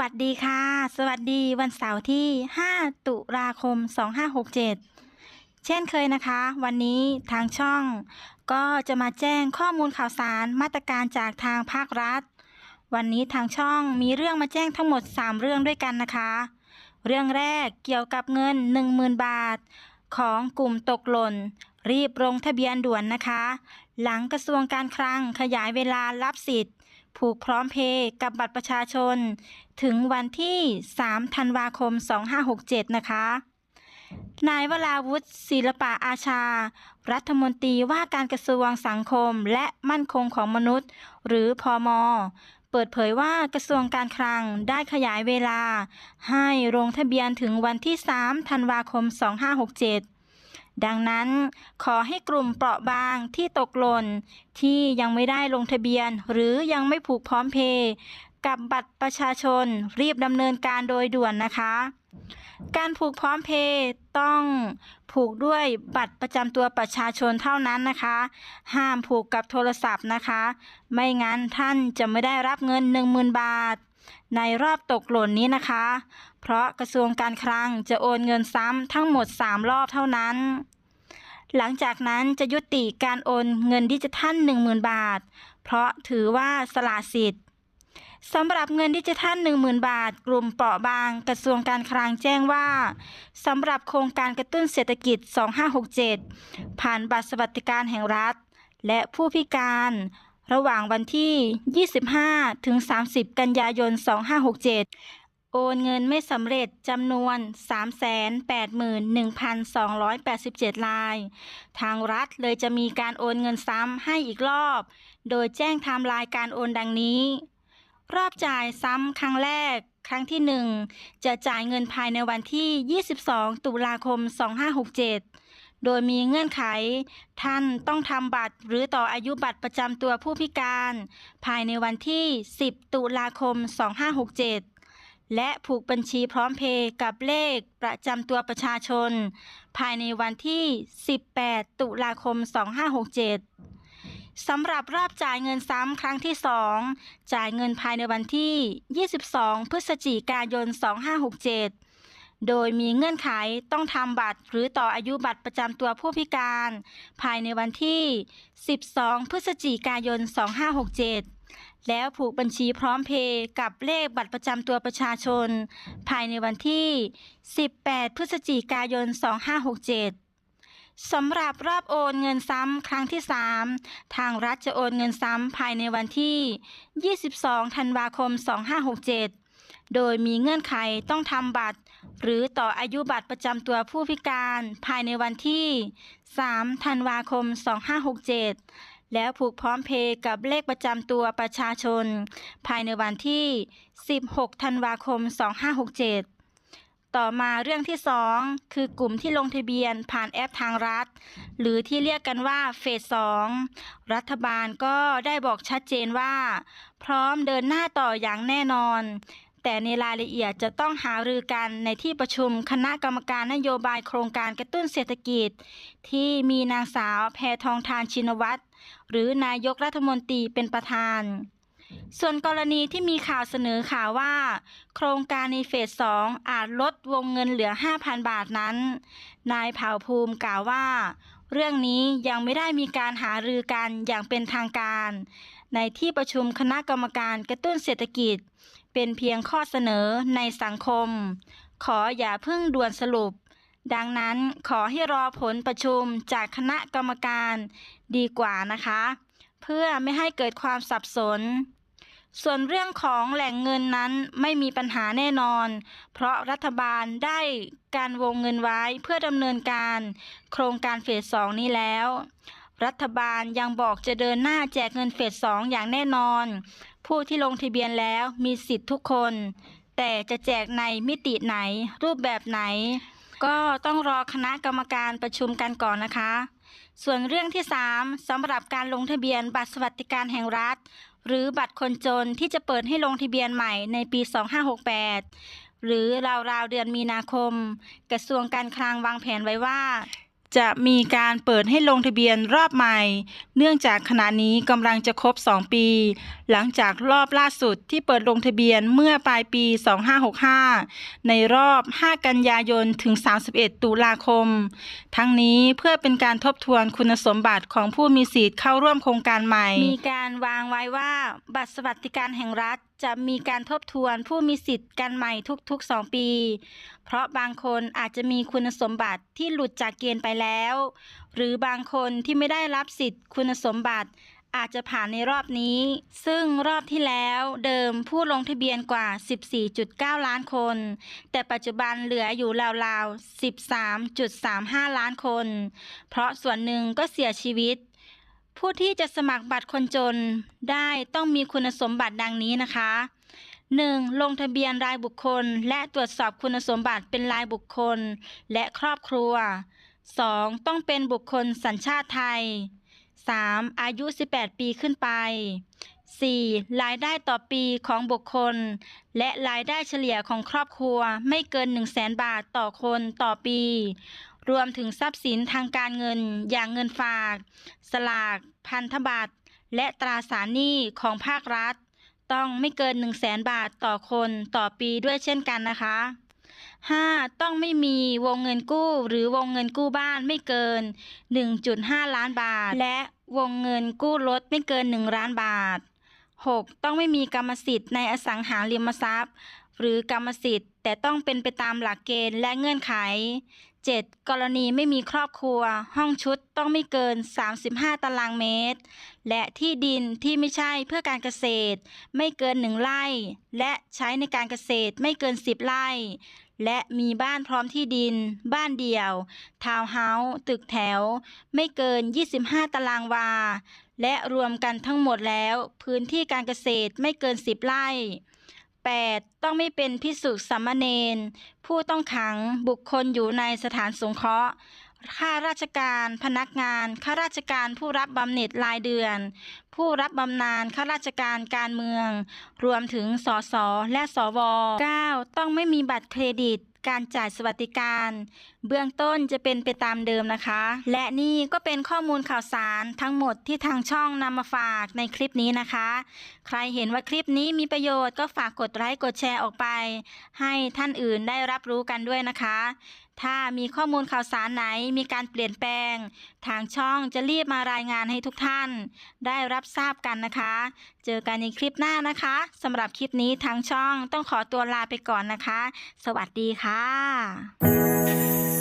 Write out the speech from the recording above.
วัสดีค่ะ สวัสดีวันเสาร์ที่ 5 ตุลาคม 2567 เช่นเคยนะคะ วันนี้ทางช่องก็จะมาแจ้งข้อมูลข่าวสารมาตรการจากทางภาครัฐ วันนี้ทางช่องมีเรื่องมาแจ้งทั้งหมด 3 เรื่องด้วยกันนะคะ เรื่องแรกเกี่ยวกับเงิน 10,000 บาท ของกลุ่มตกหล่น รีบลงทะเบียนด่วนนะคะ หลังกระทรวงการคลังขยายเวลารับสิทธิ์ ผูกพร้อมเพย์กับบัตรประชาชน ถึงวันที่ 3 ธันวาคม 2567 นะคะ นายวราวุฒิศิลปะอาชา รัฐมนตรีว่าการกระทรวงสังคมและมั่นคงของมนุษย์ หรือพอมเปิดเผยว่ากระทรวงการคลังได้ขยายเวลา ให้ลงทะเบียนถึงวันที่ 3 ธันวาคม 2567 ดังนั้นขอให้กลุ่มเปราะบางที่ตกหล่นที่ยังไม่ได้ลงทะเบียน หรือยังไม่ผูกพร้อมเพย์กับบัตรประชาชนรีบดำเนินการโดยด่วนนะคะ การผูกพร้อมเพย์ต้องผูกด้วยบัตรประจำตัวประชาชนเท่านั้นนะคะ ห้ามผูกกับโทรศัพท์นะคะ ไม่งั้นท่านจะไม่ได้รับเงิน 10,000 บาท ในรอบตกหล่นนี้นะคะ เพราะกระทรวงการคลังจะโอนเงินซ้ำทั้งหมด 3 รอบเท่านั้น หลังจากนั้นจะยุติการโอนเงินดิจิทัล 10,000 บาท เพราะถือว่าสละสิทธิ์สำหรับเงินดิจิทัล 10,000 บาท กลุ่มเปราะบาง กระทรวงการคลังแจ้งว่าสำหรับโครงการกระตุ้นเศรษฐกิจ 2567 ผ่านบัตรสวัสดิการแห่งรัฐ และผู้พิการ ระหว่างวันที่ 25 ถึง 30 กันยายน 2567 โอนเงินไม่สำเร็จจำนวน 381,287ราย ทางรัฐเลยจะมีการโอนเงินซ้ำให้อีกรอบ โดยแจ้งไทม์ไลน์การโอนดังนี้ รอบจ่ายซ้ำครั้งแรกครั้งที่ 1 จะจ่ายเงินภายในวันที่ 22 ตุลาคม 2567 โดยมีเงื่อนไข ท่านต้องทำบัตรหรือต่ออายุบัตรประจำตัวผู้พิการ ภายในวันที่ 10 ตุลาคม 2567 และผูกบัญชีพร้อมเพย์กับเลขประจำตัวประชาชน ภายในวันที่ 18 ตุลาคม 2567สำหรับรอบจ่ายเงินซ้ำครั้งที่ 2 จ่ายเงินภายในวันที่ 22 พฤศจิกายน 2567 โดยมีเงื่อนไขต้องทำบัตร หรือต่ออายุบัตรประจำตัวผู้พิการ ภายในวันที่ 12 พฤศจิกายน 2567 แล้วผูกบัญชีพร้อมเพย์กับเลขบัตรประจำตัวประชาชน ภายในวันที่ 18 พฤศจิกายน 2567สำหรับรอบโอนเงินซ้ำครั้งที่ 3 ทางรัฐจะโอนเงินซ้ำภายในวันที่ 22 ธันวาคม 2567 โดยมีเงื่อนไขต้องทำบัตร หรือต่ออายุบัตรประจำตัวผู้พิการภายในวันที่ 3 ธันวาคม 2567 แล้วผูกพร้อมเพย์กับเลขประจำตัวประชาชน ภายในวันที่ 16 ธันวาคม 2567ต่อมาเรื่องที่ 2 คือกลุ่มที่ลงทะเบียนผ่านแอปทางรัฐ หรือที่เรียกกันว่าเฟส 2 รัฐบาลก็ได้บอกชัดเจนว่า พร้อมเดินหน้าต่ออย่างแน่นอน แต่ในรายละเอียดจะต้องหารือกันในที่ประชุมคณะกรรมการนโยบายโครงการกระตุ้นเศรษฐกิจ ที่มีนางสาวแพทองทานชินวัตรหรือนายกรัฐมนตรีเป็นประธาน ส่วนกรณีที่มีข่าวเสนอข่าวว่า โครงการในเฟส 2 อาจลดวงเงินเหลือ 5,000 บาทนั้น นายเผ่าภูมิกล่าวว่า เรื่องนี้ยังไม่ได้มีการหารือกันอย่างเป็นทางการ ในที่ประชุมคณะกรรมการกระตุ้นเศรษฐกิจ เป็นเพียงข้อเสนอในสังคม ขออย่าเพิ่งด่วนสรุป ดังนั้นขอให้รอผลประชุมจากคณะกรรมการดีกว่านะคะ เพื่อไม่ให้เกิดความสับสน ส่วนเรื่องของแหล่งเงินนั้นไม่มีปัญหาแน่นอน เพราะรัฐบาลได้การวงเงินไว้เพื่อดำเนินการ โครงการเฟส2นี้แล้วรัฐบาลยังบอกจะเดินหน้าแจกเงินเฟส2อย่างแน่นอน ผู้ที่ลงทะเบียนแล้วมีสิทธิ์ทุกคน แต่จะแจกในมิติไหน รูปแบบไหน ก็ต้องรอคณะกรรมการประชุมกันก่อนนะคะ ส่วนเรื่องที่ 3สำหรับการลงทะเบียนบัตรสวัสดิการแห่งรัฐ หรือบัตรคนจนที่จะเปิดให้ลงทะเบียนใหม่ในปี 2568 หรือราวๆเดือนมีนาคม กระทรวงการคลังวางแผนไว้ว่า จะมีการเปิดให้ลงทะเบียนรอบใหม่ เนื่องจากขณะนี้กำลังจะครบ 2 ปี หลังจากรอบล่าสุดที่เปิดลงทะเบียนเมื่อปลายปี 2565 ในรอบ 5 กันยายนถึง 31 ตุลาคม ทั้งนี้เพื่อเป็นการทบทวนคุณสมบัติของผู้มีสิทธิ์เข้าร่วมโครงการใหม่ มีการวางไว้ว่าบัตรสวัสดิการแห่งรัฐ จะมีการทบทวนผู้มีสิทธิ์กันใหม่ทุกๆ 2 ปี เพราะบางคนอาจจะมีคุณสมบัติที่หลุดจากเกณฑ์ไปแล้ว หรือบางคนที่ไม่ได้รับสิทธิ์คุณสมบัติอาจจะผ่านในรอบนี้ ซึ่งรอบที่แล้วเดิมผู้ลงทะเบียนกว่า 14.9 ล้านคน แต่ปัจจุบันเหลืออยู่ราวๆ 13.35 ล้านคน เพราะส่วนหนึ่งก็เสียชีวิต ผู้ที่จะสมัครบัตรคนจนได้ต้องมีคุณสมบัติดังนี้นะคะ 1. ลงทะเบียนรายบุคคล และตรวจสอบคุณสมบัติเป็นรายบุคคล และครอบครัว 2. ต้องเป็นบุคคลสัญชาติไทย 3. อายุ 18 ปีขึ้นไป 4. รายได้ต่อปีของบุคคล และรายได้เฉลี่ยของครอบครัวไม่เกิน 1 0 0 0 0 0บาทต่อคนต่อปี รวมถึงทรัพย์สินทางการเงินอย่างเงินฝาก สลาก พันธบัตร และตราสารหนี้ของภาครัฐ ต้องไม่เกิน 1 0 0 0 0แสนบาทต่อคนต่อปีด้วยเช่นกันนะคะ 5. ต้องไม่มีวงเงินกู้หรือวงเงินกู้บ้านไม่เกิน 1.5 ล้านบาท และวงเงินกู้รถไม่เกิน 1 ล้านบาท 6. ต้องไม่มีกรรมสิทธิ์ในอสังหาริมทรัพย์ หรือกรรมสิทธิ์ แต่ต้องเป็นไปตามหลักเกณฑ์และเงื่อนไข 7. กรณีไม่มีครอบครัว ห้องชุดต้องไม่เกิน 35 ตารางเมตร และที่ดินที่ไม่ใช่เพื่อการเกษตร ไม่เกิน 1ไร่ และใช้ในการเกษตรไม่เกิน 10 ไร่ และมีบ้านพร้อมที่ดิน บ้านเดี่ยว ทาวน์เฮาส์ ตึกแถว ไม่เกิน 25 ตารางวา และรวมกันทั้งหมดแล้ว พื้นที่การเกษตรไม่เกิน 10 ไร่ 8. ต้องไม่เป็นพิสุสามเณรผู้ต้องขังบุคคลอยู่ในสถานสงเคราะห์ข้าราชการพนักงานข้าราชการผู้รับบำเหน็จรายเดือน ผู้รับบำนาญข้าราชการการเมือง รวมถึงสสและสว 9. ต้องไม่มีบัตรเครดิต การจ่ายสวัสดิการ เบื้องต้นจะเป็นไปตามเดิมนะคะ และนี่ก็เป็นข้อมูลข่าวสารทั้งหมดที่ทางช่องนำมาฝากในคลิปนี้นะคะ ใครเห็นว่าคลิปนี้มีประโยชน์ก็ฝากกดไลค์กดแชร์ออกไป ให้ท่านอื่นได้รับรู้กันด้วยนะคะ ถ้ามีข้อมูลข่าวสารไหนมีการเปลี่ยนแปลง ทางช่องจะรีบมารายงานให้ทุกท่าน ได้รับทราบกันนะคะ เจอกันในคลิปหน้านะคะสำหรับคลิปนี้ทางช่องต้องขอตัวลาไปก่อนนะคะ สวัสดีค่ะ